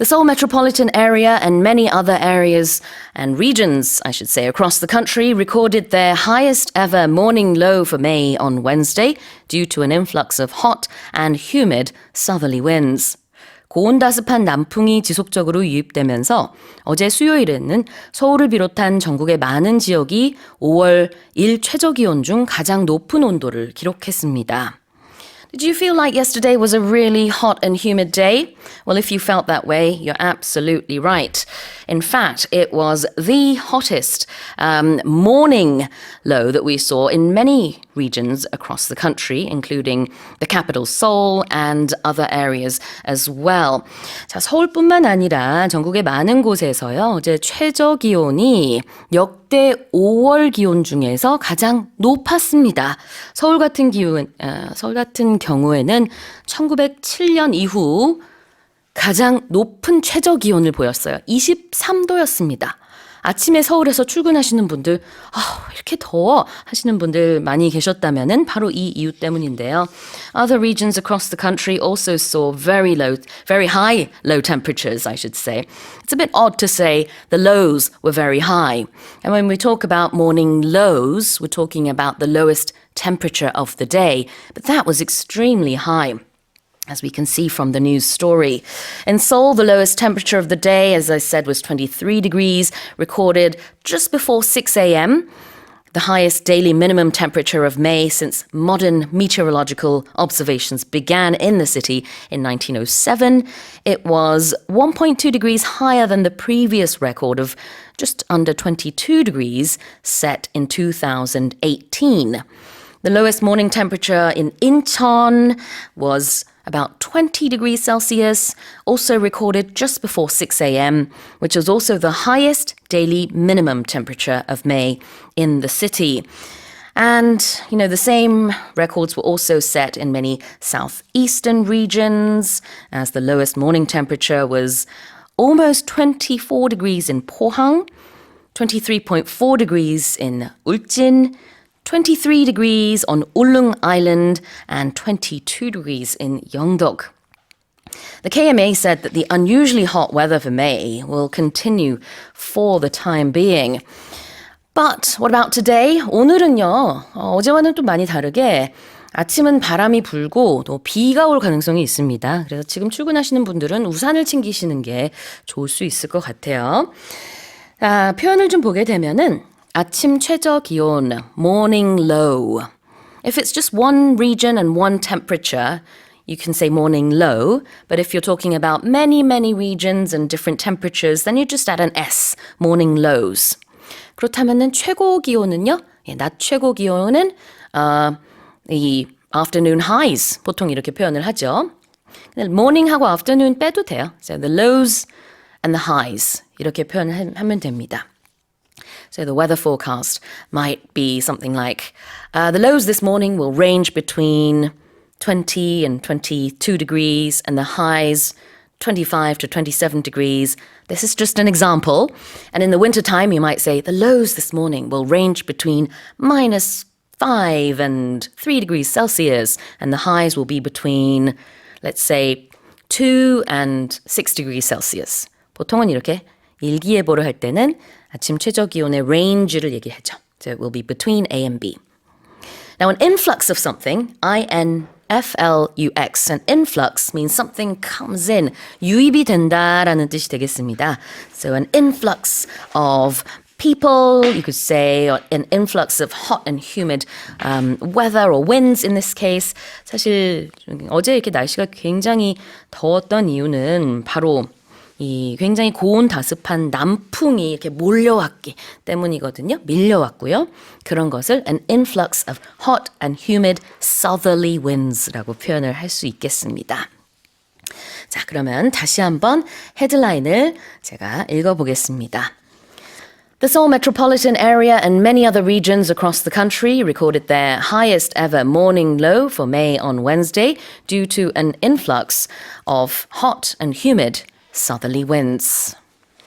The Seoul metropolitan area and many other areas and regions, I should say, across the country recorded their highest ever morning low for May on Wednesday due to an influx of hot and humid southerly winds. 고온다습한 남풍이 지속적으로 유입되면서 어제 수요일에는 서울을 비롯한 전국의 많은 지역이 5월 1 최저기온 중 가장 높은 온도를 기록했습니다. Did you feel like yesterday was a really hot and humid day? Well, if you felt that way, you're absolutely right. In fact, it was the hottest um, morning low that we saw in many regions across the country, including the capital Seoul and other areas as well. 자, 서울뿐만 아니라 전국의 많은 곳에서요, 어제 최저 기온이 역대 5월 기온 중에서 가장 높았습니다. 서울 같은 기온, 어, 서울 같은 경우에는 1907년 이후 가장 높은 최저 기온을 보였어요. 23도였습니다. 아침에 서울에서 출근하시는 분들, 아, 이렇게 더워 하시는 분들 많이 계셨다면은 바로 이 이유 때문인데요. Other regions across the country also saw very low, very high low temperatures, I should say. It's a bit odd to say the lows were very high. And when we talk about morning lows, we're talking about the lowest temperature of the day, but that was extremely high as we can see from the news story. In Seoul, the lowest temperature of the day, as I said, was 23 degrees, recorded just before 6 a.m. The highest daily minimum temperature of May since modern meteorological observations began in the city in 1907. It was 1.2 degrees higher than the previous record of just under 22 degrees set in 2018. The lowest morning temperature in Incheon was about 20 degrees Celsius, also recorded just before 6 a.m., which was also the highest daily minimum temperature of May in the city. And, you know, the same records were also set in many southeastern regions, as the lowest morning temperature was almost 24 degrees in Pohang, 23.4 degrees in Ulchin, 23 degrees on Ulung Island and 22 degrees in Yeongdeok. The KMA said that the unusually hot weather for May will continue for the time being. But what about today? 오늘은요, 어제와는 또 많이 다르게 아침은 바람이 불고 또 비가 올 가능성이 있습니다. 그래서 지금 출근하시는 분들은 우산을 챙기시는 게 좋을 수 있을 것 같아요. 아, 표현을 좀 보게 되면은 아침 최저 기온, morning low. If it's just one region and one temperature, you can say morning low. But if you're talking about many, many regions and different temperatures, then you just add an S, morning lows. 그렇다면은 최고 기온은요? 예, 낮 최고 기온은 어, 이 afternoon highs 보통 이렇게 표현을 하죠. morning하고 afternoon 빼도 돼요. So the lows and the highs 이렇게 표현하면 됩니다. So the weather forecast might be something like uh, the lows this morning will range between 20 and 22 degrees, and the highs 25 to 27 degrees. This is just an example. And in the wintertime, you might say the lows this morning will range between minus 5 and 3 degrees Celsius, and the highs will be between, let's say, 2 and 6 degrees Celsius. 보통은 이렇게 일기예보를 할 때는 아침 최저 기온의 range를 얘기하죠. So it will be between A and B. Now an influx of something, I-N-F-L-U-X, an influx means something comes in, 유입이 된다라는 뜻이 되겠습니다. So an influx of people, you could say, or an influx of hot and humid um, weather or winds in this case. 사실 어제 이렇게 날씨가 굉장히 더웠던 이유는 바로 이 굉장히 고온 다습한 남풍이 이렇게 몰려왔기 때문이거든요. 밀려왔고요. 그런 것을 an influx of hot and humid southerly winds라고 표현을 할 수 있겠습니다. 자, 그러면 다시 한번 헤드라인을 제가 읽어보겠습니다. The Seoul metropolitan area and many other regions across the country recorded their highest ever morning low for May on Wednesday due to an influx of hot and humid southerly winds.